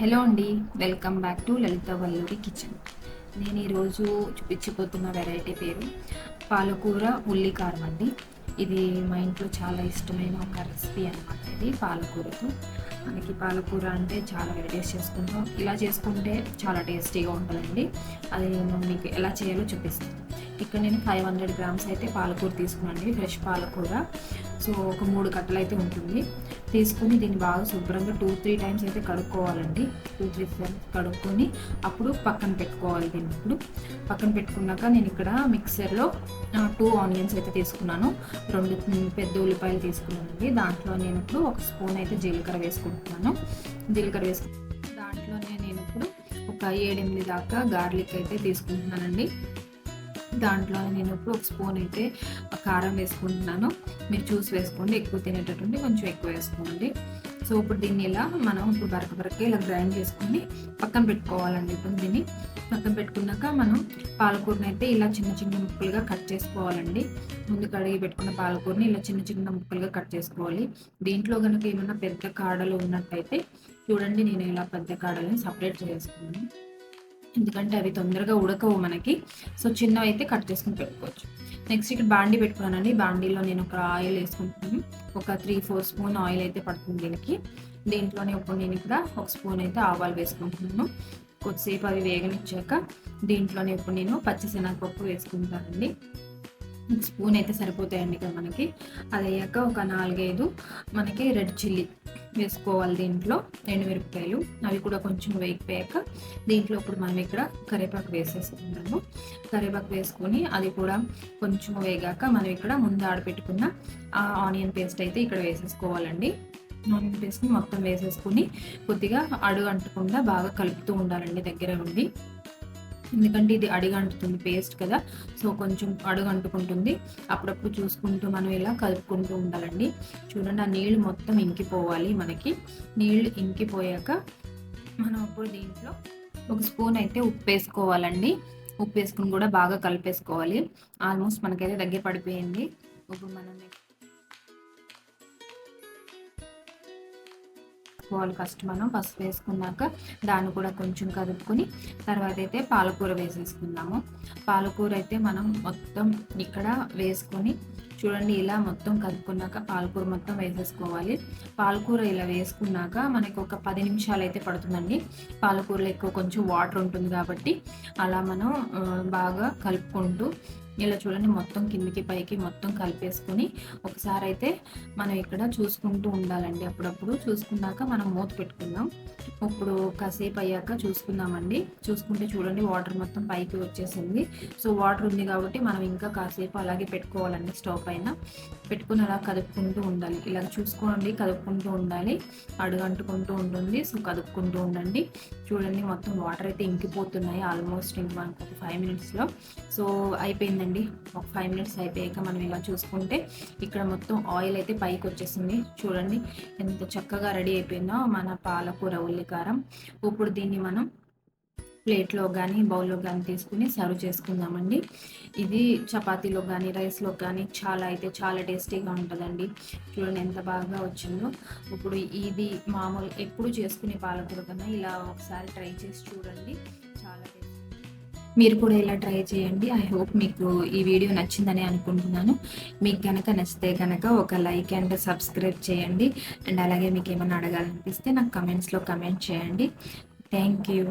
Hello అండి welcome back to Lalitha Valluri kitchen. నేను ఈరోజు చూపించిపోతున్న వెరైటీ పేరు పాలకూర ఉల్లి కారం అండి. ఇది మా ఇంట్లో చాలా ఇష్టమైన ఒక రెసిపీ అనమాట ఇది పాలకూరతో. మనకి పాలకూర అంటే చాలా వెరైటీస్ చేసుకుంటాం. ఇలా చేసుకుంటే చాలా టేస్టీగా ఉంటుందండి. అది నేను మీకు ఎలా చేయాలో చూపిస్తాను. ఇక్కడ నేను ఫైవ్ హండ్రెడ్ గ్రామ్స్ అయితే పాలకూర తీసుకున్నాను ఫ్రెష్ పాలకూర. సో ఒక మూడు కట్టలు అయితే ఉంటుంది. తీసుకొని దీన్ని బాగా శుభ్రంగా టూ త్రీ టైమ్స్ అయితే కడుక్కోవాలండి. టూ త్రీ టైమ్స్ కడుక్కొని అప్పుడు పక్కన పెట్టుకోవాలి దీన్ని ఇప్పుడు. పక్కన పెట్టుకున్నాక నేను ఇక్కడ మిక్సర్లో టూ ఆనియన్స్ అయితే తీసుకున్నాను. రెండు పెద్ద ఉల్లిపాయలు తీసుకున్నానండి దాంట్లో నేను ఇప్పుడు ఒక స్పూన్ అయితే జీలకర్ర వేసుకుంటున్నాను. జీలకర్ర వేసుకు దాంట్లోనే నేను ఇప్పుడు ఒక ఏడెనిమిది దాకా గార్లిక్ అయితే తీసుకుంటున్నానండి. దాంట్లో నేను ఇప్పుడు ఒక స్పూన్ అయితే కారం వేసుకుంటున్నాను. మీరు చూసి వేసుకోండి ఎక్కువ తినేటటువంటి కొంచెం ఎక్కువ వేసుకోండి. సో ఇప్పుడు దీన్ని ఇలా మనం ఇప్పుడు బరక బరక ఇలా గ్రైండ్ చేసుకొని పక్కన పెట్టుకోవాలండి ఇప్పుడు దీన్ని. పక్కన పెట్టుకున్నాక మనం పాలకూరని అయితే ఇలా చిన్న చిన్న ముక్కలుగా కట్ చేసుకోవాలండి. ముందు కడిగి పెట్టుకున్న పాలకూరని ఇలా చిన్న చిన్న ముక్కలుగా కట్ చేసుకోవాలి. దీంట్లో కనుక ఏమైనా పెద్ద కాడలు ఉన్నట్టయితే చూడండి నేను ఇలా పెద్ద కాడలని సపరేట్ చేసుకున్నాను. ఎందుకంటే అవి తొందరగా ఉడకవు మనకి. సో చిన్నవి అయితే కట్ చేసుకుని పెట్టుకోవచ్చు. నెక్స్ట్ ఇక్కడ బాండీ పెట్టుకున్నానండి. బాండీలో నేను ఒక ఆయిల్ వేసుకుంటున్నాను. ఒక త్రీ ఫోర్ స్పూన్ ఆయిల్ అయితే పడుతుంది దీనికి. దీంట్లోనే ఇప్పుడు నేను ఇక్కడ ఒక స్పూన్ అయితే ఆవాలు వేసుకుంటున్నాను. కొద్దిసేపు అవి వేగనిచ్చాక దీంట్లోనే ఇప్పుడు నేను పచ్చిశనగపప్పు వేసుకుంటానండి. స్పూన్ అయితే సరిపోతాయండి ఇక్కడ మనకి. అది అయ్యాక ఒక నాలుగైదు మనకి రెడ్ చిల్లీ వేసుకోవాలి దీంట్లో ఎండుమిరపకాయలు అవి కూడా కొంచెం వేగిపోయాక దీంట్లో ఇప్పుడు మనం ఇక్కడ కరివేపాకు వేసేసుకుంటాము కరివేపాకు వేసుకొని అది కూడా కొంచెం వేగాక మనం ఇక్కడ ముందు ఆడపెట్టుకున్న ఆ ఆనియన్ పేస్ట్ అయితే ఇక్కడ వేసేసుకోవాలండి. ఆనియన్ పేస్ట్ని మొత్తం వేసేసుకుని కొద్దిగా అడుగు అంటకుండా బాగా కలుపుతూ ఉండాలండి దగ్గర ఉండి. ఎందుకంటే ఇది అడిగంటుతుంది పేస్ట్ కదా సో కొంచెం అడుగంటుకుంటుంది. అప్పుడప్పుడు చూసుకుంటూ మనం ఇలా కలుపుకుంటూ ఉండాలండి. చూడండి ఆ నీళ్ళు మొత్తం ఇంకిపోవాలి మనకి. నీళ్ళు ఇంకిపోయాక మనం అప్పుడు దీంట్లో ఒక స్పూన్ అయితే ఉప్పు వేసుకోవాలండి ఉప్పు వేసుకుని కూడా బాగా కలిపేసుకోవాలి. ఆల్మోస్ట్ మనకైతే దగ్గర పడిపోయింది. ఇప్పుడు మనం వేసుకోవాలి ఫస్ట్ మనం. పసుపు వేసుకున్నాక దాన్ని కూడా కొంచెం కదుపుకొని తర్వాత అయితే పాలకూర వేసేసుకుందాము. పాలకూర అయితే మనం మొత్తం ఇక్కడ వేసుకొని చూడండి ఇలా మొత్తం కలుపుకున్నాక పాలకూర మొత్తం వేసేసుకోవాలి. పాలకూర ఇలా వేసుకున్నాక మనకు ఒక పది నిమిషాలు అయితే పడుతుందండి. పాలకూరలో ఎక్కువ కొంచెం వాటర్ ఉంటుంది కాబట్టి అలా మనం బాగా కలుపుకుంటూ ఇలా చూడండి మొత్తం కిందికి పైకి మొత్తం కలిపేసుకొని ఒకసారి అయితే మనం ఇక్కడ చూసుకుంటూ ఉండాలండి. అప్పుడప్పుడు చూసుకున్నాక మనం మూత పెట్టుకుందాం. ఇప్పుడు కాసేపు అయ్యాక చూసుకుందామండి. చూసుకుంటే చూడండి వాటర్ మొత్తం పైకి వచ్చేసింది. సో వాటర్ ఉంది కాబట్టి మనం ఇంకా కాసేపు అలాగే పెట్టుకోవాలండి స్టవ్ పైన. పెట్టుకుని అలా కదుపుకుంటూ ఉండాలి. ఇలా చూసుకోండి కదుపుకుంటూ ఉండాలి. అడుగంటుకుంటూ ఉంటుంది. సో కదుపుకుంటూ ఉండండి. చూడండి మొత్తం వాటర్ అయితే ఇంకిపోతున్నాయి ఆల్మోస్ట్ ఇంక మనకు ఒక ఫైవ్ మినిట్స్లో. సో అయిపోయిందండి. ఒక ఫైవ్ మినిట్స్ అయిపోయాక మనం ఇలా చూసుకుంటే ఇక్కడ మొత్తం ఆయిల్ అయితే పైకి వచ్చేసింది. చూడండి ఎంత చక్కగా రెడీ అయిపోయిందో మన పాలకూర ఉల్లికారం. ఇప్పుడు దీన్ని మనం ప్లేట్లో కానీ బౌల్లో కానీ తీసుకుని సర్వ్ చేసుకుందామండి. ఇది చపాతీలో కానీ రైస్లో కానీ చాలా అయితే చాలా టేస్టీగా ఉంటుందండి. చూడండి ఎంత బాగా వచ్చిందో. ఇప్పుడు ఇది మామూలు ఎప్పుడు చేసుకునే పాలకూర కన్నా ఇలా ఒకసారి ట్రై చేసి చూడండి. చాలా మీరు కూడా ఇలా ట్రై చేయండి. ఐ హోప్ మీకు ఈ వీడియో నచ్చిందని అనుకుంటున్నాను. మీకు కనుక నచ్చితే కనుక ఒక లైక్ అండ్ సబ్స్క్రైబ్ చేయండి. అండ్ అలాగే మీకు ఏమైనా అడగాలనిపిస్తే నాకు కమెంట్స్లో కమెంట్ చేయండి. Thank you